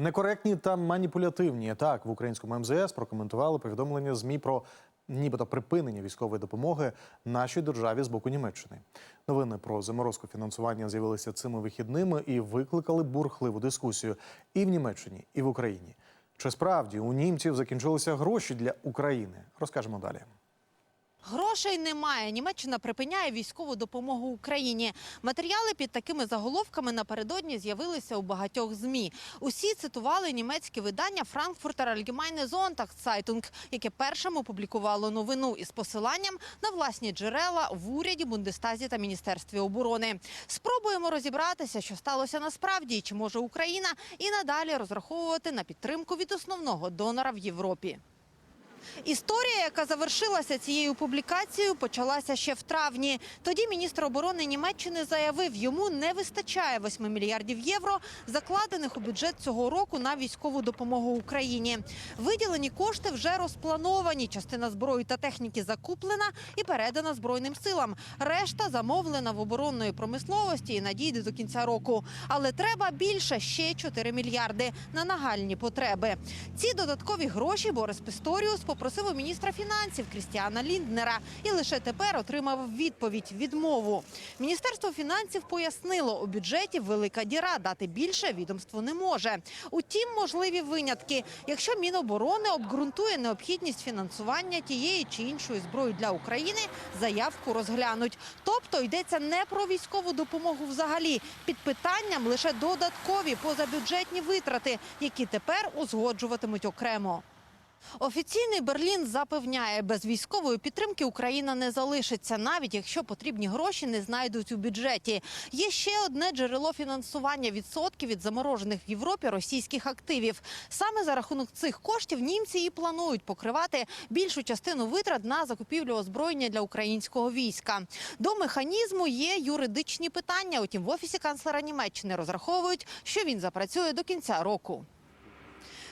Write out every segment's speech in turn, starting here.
Некоректні та маніпулятивні так в українському МЗС прокоментували повідомлення змі про нібито припинення військової допомоги нашій державі з боку Німеччини. Новини про заморозку фінансування з'явилися цими вихідними і викликали бурхливу дискусію і в Німеччині, і в Україні. Чи справді у німців закінчилися гроші для України? Розкажемо далі. Грошей немає. Німеччина припиняє військову допомогу Україні. Матеріали під такими заголовками напередодні з'явилися у багатьох змі. Усі цитували німецьке видання Frankfurter Allgemeine Sonntagszeitung, яке першим опублікувало новину із посиланням на власні джерела в уряді, Бундестазі та Міністерстві оборони. Спробуємо розібратися, що сталося насправді, і чи може Україна і надалі розраховувати на підтримку від основного донора в Європі. Історія, яка завершилася цією публікацією, почалася ще в травні. Тоді міністр оборони Німеччини заявив, йому не вистачає 8 мільярдів євро, закладених у бюджет цього року на військову допомогу Україні. Виділені кошти вже розплановані. Частина зброї та техніки закуплена і передана збройним силам. Решта замовлена в оборонної промисловості і надійде до кінця року. Але треба більше ще 4 мільярди на нагальні потреби. Ці додаткові гроші Борис Писторіус попросив у міністра фінансів Крістіана Лінднера і лише тепер отримав відповідь відмову. Міністерство фінансів пояснило, у бюджеті велика діра дати більше відомство не може. Утім, можливі винятки, якщо Міноборони обґрунтує необхідність фінансування тієї чи іншої зброї для України, заявку розглянуть. Тобто йдеться не про військову допомогу взагалі. Під питанням лише додаткові позабюджетні витрати, які тепер узгоджуватимуть окремо. Офіційний Берлін запевняє, без військової підтримки Україна не залишиться, навіть якщо потрібні гроші не знайдуть у бюджеті. Є ще одне джерело фінансування відсотків від заморожених в Європі російських активів. Саме за рахунок цих коштів німці і планують покривати більшу частину витрат на закупівлю озброєння для українського війська. До механізму є юридичні питання. Утім, в офісі канцлера Німеччини розраховують, що він запрацює до кінця року.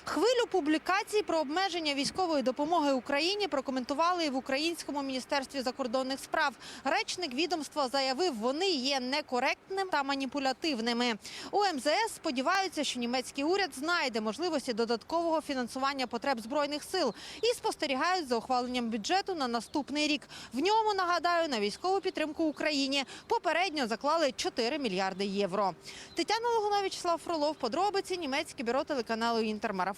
Хвилю публікацій про обмеження військової допомоги Україні прокоментували і в Українському міністерстві закордонних справ. Речник відомства заявив, вони є некоректними та маніпулятивними. У МЗС сподіваються, що німецький уряд знайде можливості додаткового фінансування потреб збройних сил і спостерігають за ухваленням бюджету на наступний рік. В ньому нагадаю на військову підтримку Україні попередньо заклали 4 мільярди євро. Тетяна Логунович, Слав Фролов, подробиці німецьке бюро телеканалу Інтермарафон.